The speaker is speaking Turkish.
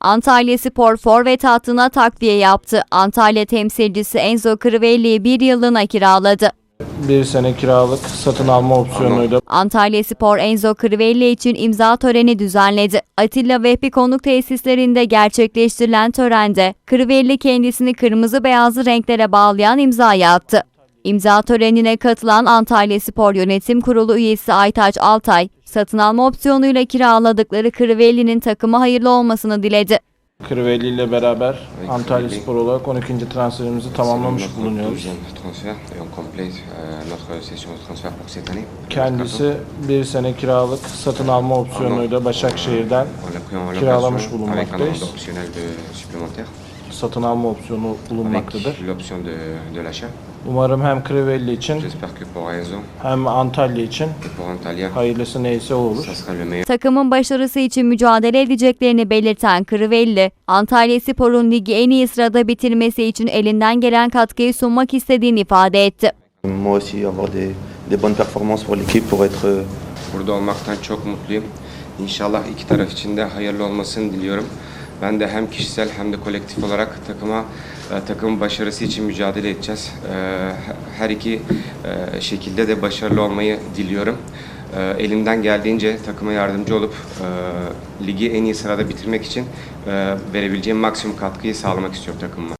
Antalya Spor forvet hattına takviye yaptı. Antalya temsilcisi Enzo Crivelli'yi bir yıllığına kiraladı. Bir sene kiralık satın alma opsiyonuyla Antalya Spor Enzo Crivelli için imza töreni düzenledi. Atilla Vehbi konuk tesislerinde gerçekleştirilen törende Crivelli kendisini kırmızı beyazlı renklere bağlayan imzayı attı. İmza törenine katılan Antalya Spor Yönetim Kurulu üyesi Aytaç Altay, satın alma opsiyonuyla kiraladıkları Crivelli'nin takıma hayırlı olmasını diledi. Crivelli ile beraber Antalya Spor olarak 12. transferimizi tamamlamış bulunuyoruz. année. Kendisi bir sene kiralık satın alma opsiyonuyla Başakşehir'den kiralamış bulunmaktayız. Satın alma opsiyonu bulunmaktadır. l'option de, de l'achat. Umarım hem Crivelli için J'espère que pour Enzo hem Antalya için et pour Antalya, hayırlısı neyse o olur. ça sera le meilleur. Takımın başarısı için mücadele edeceklerini belirten Crivelli, Antalya Spor'un ligi en iyi sırada bitirmesi için elinden gelen katkıyı sunmak istediğini ifade etti. Moi aussi, avoir des, des bonnes performances pour l'équipe pour être euh, Burada olmaktan çok mutluyum. İnşallah iki taraf için de hayırlı olmasını diliyorum. Ben de hem kişisel hem de kolektif olarak takıma e, takımın başarısı için mücadele edeceğiz. E, Her iki e, şekilde de başarılı olmayı diliyorum. Elimden geldiğince takıma yardımcı olup ligi en iyi sırada bitirmek için verebileceğim maksimum katkıyı sağlamak istiyorum takımıma.